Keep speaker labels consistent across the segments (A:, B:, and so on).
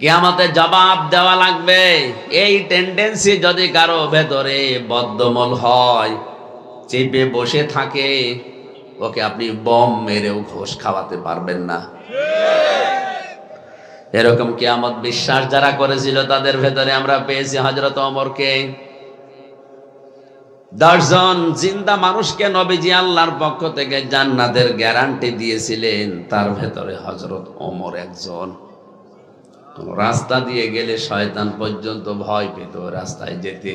A: কিয়ামতে জবাব দেওয়া লাগবে। এই টেন্ডেন্সি যদি কারও ভেতরে বদ্ধমূল হয়, চেপে বসে থাকে, ওকে আপনি বম মেরেও ঘোষ খাওয়াতে পারবেন না। এরকম কিয়ামত বিশ্বাস যারা করেছিল, তাদের ভেতরে আমরা পেয়েছি হজরত অমরকে দশজন জিন্দা মানুষকে নবীজি আল্লাহর পক্ষ থেকে জান্নাতের গ্যারান্টি দিয়েছিলেন, তার ভেতরে হজরত অমর একজন। রাস্তা দিয়ে গেলে শয়তান পর্যন্ত ভয় পেত রাস্তায় যেতে।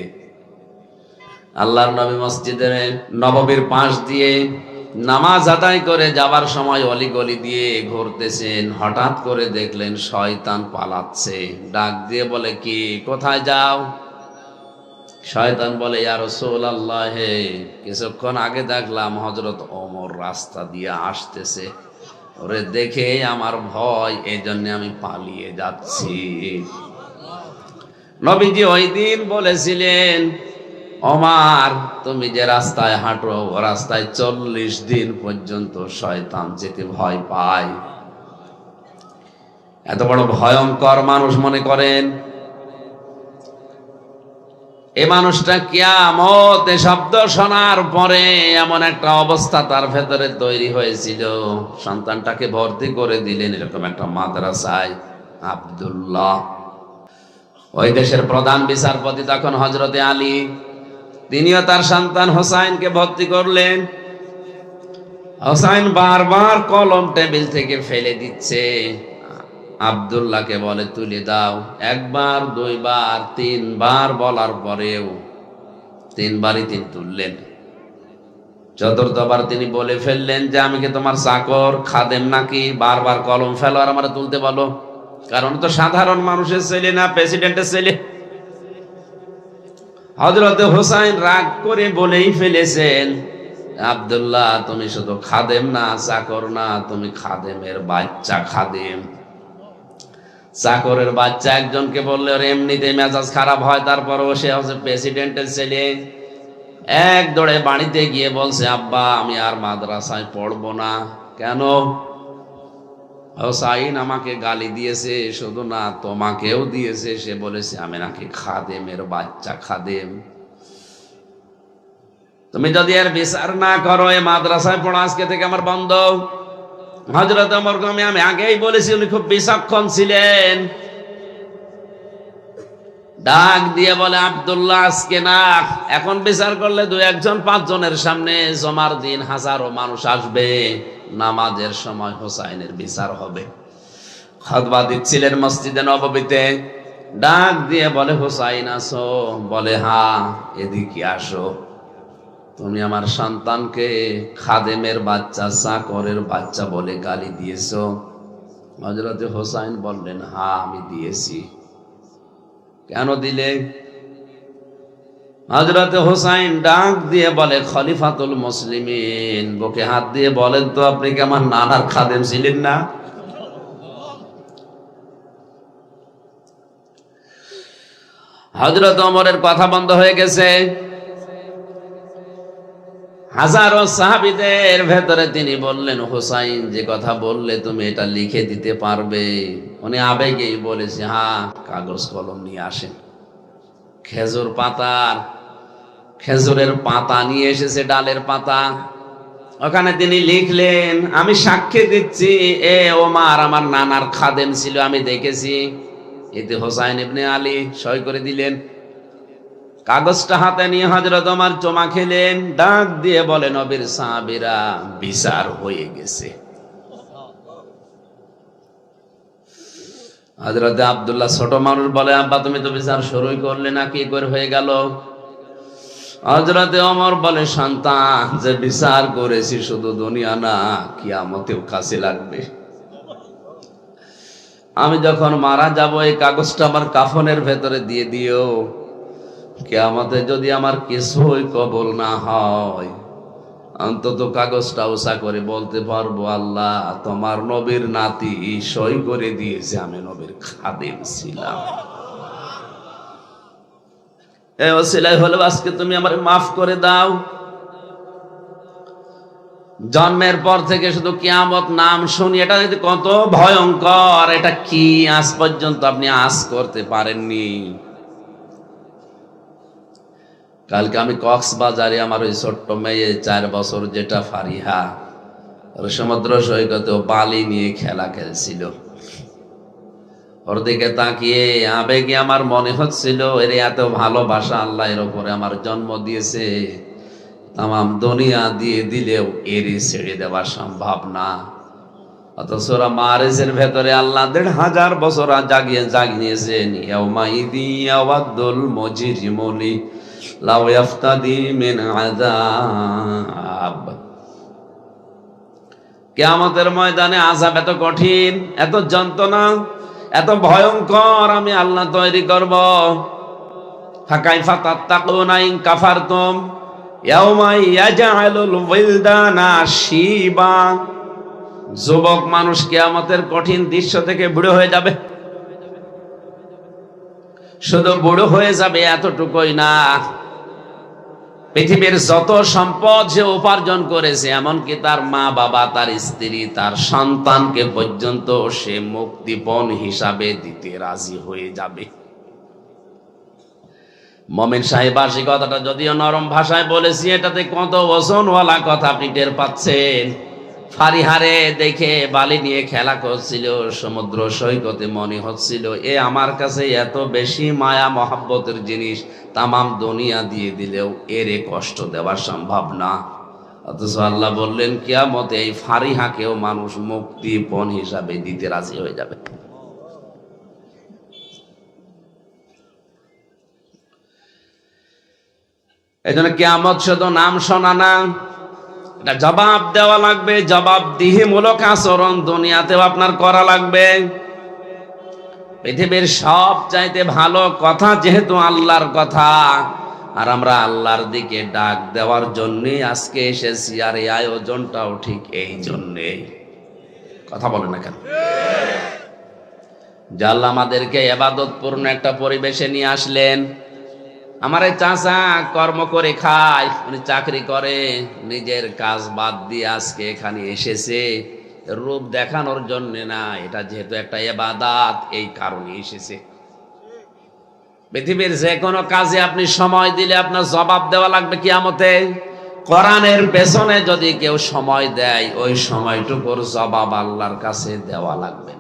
A: আল্লাহর নবী মসজিদের নববীর পাশ দিয়ে নামাজ আদায় করে যাবার সময় অলিগলি দিয়ে ঘুরতেছেন। হঠাৎ করে দেখলেন শয়তান পালাচ্ছে। ডাক দিয়ে বলে, কি, কোথায় যাও? শয়তান বলে ইয়ার রসুল আল্লাহ কিছুক্ষণ আগে দেখলাম হজরত ওমর রাস্তা দিয়ে আসতেছে। ওরে দেখে আমার ভয় এই জন্য আমি পালিয়ে যাচ্ছি। নবীজি ওই দিন বলেছিলেন অমার তুমি যে রাস্তায় হাঁটো, ও রাস্তায় চল্লিশ দিন পর্যন্ত শয়তান যেতে ভয় পায়। এত বড় ভয়ঙ্কর মানুষ মনে করেন এ মানুষটা কিয়ামত, এ শব্দ শোনার পরে এমন একটা অবস্থা তার ভেতরে তৈরি হয়েছিল। সন্তানটাকে ভর্তি করে দিলেন এরকম একটা মাদ্রাসায়, আবদুল্লাহ। ওই দেশের প্রধান বিচারপতি তখন হজরতে আলী। তিনিও তার সন্তান হোসাইনকে ভর্তি করলেন। হোসাইন বারবার কলম টেবিল থেকে ফেলে দিচ্ছে। আবদুল্লাহকে বলে, তুলে দাও। একবার, দুইবার, তিনবার বলার পরেও তিনবারই তিনি তুললেন। চতুর্থবার তিনি বলে ফেললেন যে, আমি কি তোমার চাকর, খাদেম নাকি? বারবার কলম ফেলো আর আমার তুলতে বলো। কারণ তো সাধারণ মানুষের ছেলে না, প্রেসিডেন্টের ছেলে। হজরত হোসাইন রাগ করে বলেই ফেলেছেন, আবদুল্লাহ, তুমি শুধু খাদেম না, চাকর না, তুমি খাদেমের বাচ্চা খাদেম। চাকরের বাচ্চা একজনকে বললে, ওর এমনিতে মেজাজ খারাপ হয়। তারপরও সে হচ্ছে প্রেসিডেন্টের ছেলে। এক দৌড়ে বাড়িতে গিয়ে বলছে, আব্বা, আমি আর মাদ্রাসায় পড়ব না। কেন? হোসাইন আমাকে গালি দিয়েছে, শুধু না তোমাকেও দিয়েছে। সে বলেছে, আমি নাকি খাদেমের বাচ্চা, খাদেম। তুমি যদি আর বিচার না করো, এ মাদ্রাসায় পড়া আজকে থেকে আমার বন্ধ। হজরত অমর গমে আমি আগেই বলেছি, উনি খুব বিচক্ষণ ছিলেন। ডাক দিয়ে বলে, আব্দুল্লাহ, আজকে না, এখন বিচার করলে দু একজন, পাঁচজনের সামনে জমার দিন হাজারো মানুষ আসবে। নামাজের সময় হোসাইনের বিচার হবে। খতবা দিচ্ছিলেন মসজিদে নববীতে। ডাক দিয়ে বলে, হোসাইন আসো বলে হা এদিকে আসো। তুমি আমার সন্তানকে খাদেমের বাচ্চা চাকরের বাচ্চা বলে গালি দিয়েছ। হজরতে হোসাইন বললেন, হা, আমি দিয়েছি। কেন দিলে? হজরতে হোসাইন ডাক দিয়ে বলে, খলিফাতুল মুসলিমিন। বুকে হাত দিয়ে বলেন তো, আপনি কি আমার নানার খাদেম ছিলেন না? হজরত অমরের কথা বন্ধ হয়ে গেছে। হাজারো সাহাবিদের ভেতরে তিনি বললেন, হোসাইন, যে কথা বললে তুমি এটা লিখে দিতে পারবে। উনি আবেগেই বলেছে হ্যাঁ কাগজ কলম নিয়ে আসেন। খেজুর পাতার খেজুরের পাতা নিয়ে এসেছে, ডালের পাতা। ওখানে তিনি লিখলেন, আমি সাক্ষী দিচ্ছি, এ ওমার আমার নানার খাদেম ছিল, আমি দেখেছি। এতে হোসাইন ইবনে আলী সই করে দিলেন। কাগজটা হাতে নিয়ে হজরত আমার চমা খেলেন, ডাক দিয়ে বলেন নবীর সাহাবিরা, বিচার হয়ে গেছে। হজরত আবদুল্লাহ ছোট মানুষ বলে, আব্বা, তুমি তো বিচার শুরুই করলে না, কি করে হয়ে গেল? হজরতে অমর বলে, সন্তান, যে বিচার করেছি শুধু দুনিয়া না, কিয়ামতেও কাছে লাগবে। আমি যখন মারা যাব, এই কাগজটা আমার কাফনের ভেতরে দিয়ে দিও। কেয়ামতে যদি আমার কিছুই কবল না হয়, অন্তত কাগজটা উষা করে বলতে পারব, আল্লাহ, তোমার নবীর নাতি সই করে দিয়েছে, আমি নবীর খাদিম ছিলাম। হলো, আজকে তুমি আমার মাফ করে দাও। জন্মের পর থেকে শুধু কিয়ামত নাম শুনি, এটা কত ভয়ঙ্কর, এটা কি আজ পর্যন্ত আপনি আজ করতে পারেননি? কালকে আমি কক্সবাজারে আমার ওই ছোট্ট মেয়ে চার বছর যেটা ফারিহা সমুদ্র সৈকতে বালি নিয়ে খেলা খেলছিল। ওর দিকে তাকিয়ে আবেগে আমার মনে হচ্ছিল, এর এত ভালোবাসা উপরে আমার জন্ম দিয়েছে তাম দুনিয়া দিয়ে দিলেও এরই ছেড়ে দেওয়া সম্ভব না। অথচ ওরা ভেতরে আল্লাহ দেড় হাজার বছর জাগিয়ে জাগিয়েছেন লাউ ইয়াফতাদি মিন আযাব। কিয়ামতের ময়দানে আযাব এত কঠিন, এত যন্ত্রণা, এত ভয়ঙ্কর আমি আল্লাহ তৈরি করব। ফাকাইফা তাত্তাকুনা ইন কাফারতুম, ইয়াউমা ইয়াজআলুল ওয়ালদানা শিবা। যুবক মানুষ কিয়ামতের কঠিন দৃশ্য থেকে বুড়ো হয়ে যাবে। শুধু বুড়ো হয়ে যাবে এতটুকুই না। পৃথিবীর যত সম্পদ সে উপার্জন করেছে, এমনকি তার মা বাবা, তার স্ত্রী, তার সন্তানকে পর্যন্ত সে মুক্তিপণ হিসাবে দিতে রাজি হয়ে যাবে। মমিন সাহেব আসি কথাটা যদিও নরম ভাষায় বলেছি, এটাতে কত ওজনওয়ালা কথা আপনি টের পাচ্ছেন। ফারিহারে দেখে বালি নিয়ে খেলা করছিল, সমুদ্র সৈকতে মনে হচ্ছিল। এ আমার কাছে এত বেশি মায়া, মহাব্বতের জিনিস, তামাম দুনিয়া দিয়ে দিলেও এরে কষ্ট দেওয়া সম্ভব না। অথচ আল্লাহ বললেন, কিয়ামতে এই ফারিহাকেও মানুষ মুক্তিপণ হিসাবে দিতে রাজি হয়ে যাবে। এই জন্য কেয়ামত শুধু নাম শোনা না জবাব দেওয়া লাগবে, জবাব দিহিমূলক আচরণ দুনিয়াতেও আপনার করা লাগবে। পৃথিবীর সব চাইতে ভালো কথা যেহেতু আল্লাহর কথা, আর আমরা আল্লাহর দিকে ডাক দেওয়ার জন্যে আজকে এসেছি, আর এই আয়োজনটাও ঠিক এই জন্যে। কথা বলে না কেন? যে আল্লাহ আমাদেরকে এবাদতপূর্ণ একটা পরিবেশে নিয়ে আসলেন আমার চাচা কর্ম করে খায় উনি চাকরি করে, নিজের কাজ বাদ দিয়ে আজকে এখানে এসেছে। রূপ দেখানোর জন্য না, এটা যেহেতু একটা এবাদাত, এই কারণে এসেছে। পৃথিবীর যে কোনো কাজে আপনি সময় দিলে আপনার জবাব দেওয়া লাগবে কিয়ামতে। কোরআনের পেছনে যদি কেউ সময় দেয়, ওই সময়টুকুর জবাব আল্লাহর কাছে দেওয়া লাগবে